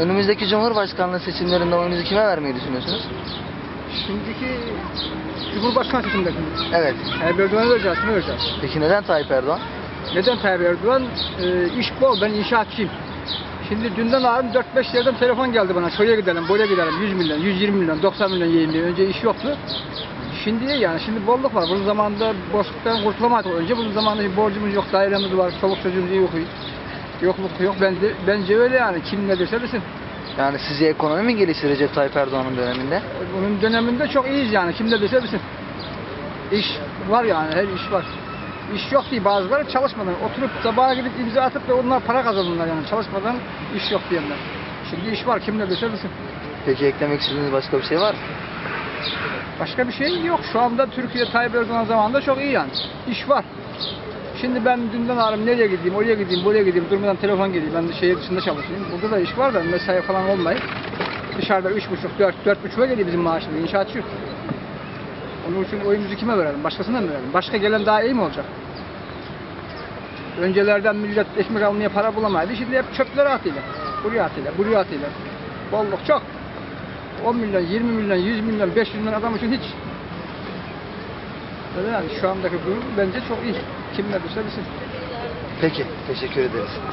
önümüzdeki Cumhurbaşkanlığı seçimlerinde oyunuzu kime vermeyi düşünüyorsunuz? Şimdiki Cumhurbaşkanı seçimlerinde. Evet. Tayyip Erdoğan'a vereceğiz, kime vereceğiz? Peki neden Tayyip Erdoğan? Neden Tayyip Erdoğan? Ee, iş bol, ben inşaatçıyım. Şimdi dünden ağrım 4-5 yerden telefon geldi bana. Şuraya gidelim, buraya gidelim. 100 milyon, 120 milyon, 90 milyon yiyeyim diye. Önce iş yoktu. Şimdi yani şimdi bolluk var. Bunun zamanında boşluktan kurtulamadık önce. Bunun zamanında bir borcumuz yok, dairemiz var, çoluk çocuğumuz iyi okuyor. Yokluk yok. Bence, bence öyle yani. Kim ne derse desin. Yani sizce ekonomi mi gelişti Recep Tayyip Erdoğan'ın döneminde? Onun döneminde çok iyiyiz yani. Kim ne derse desin. İş var yani. Her iş var. İş yok diye bazıları çalışmadan oturup sabaha gidip imza atıp da onlar para kazanırlar yani çalışmadan iş yok diyenler. Şimdi iş var kim ne derse desin. Peki eklemek istediğiniz başka bir şey var mı? Başka bir şey yok. Şu anda Türkiye Tayyip Erdoğan zamanında çok iyi yani. İş var. Şimdi ben dünden ağrım nereye gideyim, oraya gideyim, buraya gideyim, durmadan telefon geliyor. Ben de şehir dışında çalışıyorum. Burada da iş var da mesai falan olmayıp dışarıda üç buçuk, dört, dört buçuğa geliyor bizim maaşımız. İnşaatçı. Onun için oyumuzu kime verelim? Başkasına mı verelim? Başka gelen daha iyi mi olacak? Öncelerden millet ekmek almaya para bulamaydı. Şimdi hep çöplere atıyla. Buraya atıyla, buraya atıyla. Bolluk çok. 10 milyon, 20 milyon, 100 milyon, 500 milyon adam için hiç. Yani şu andaki durum bence çok iyi. Kim ne derse desin. Peki, teşekkür ederiz.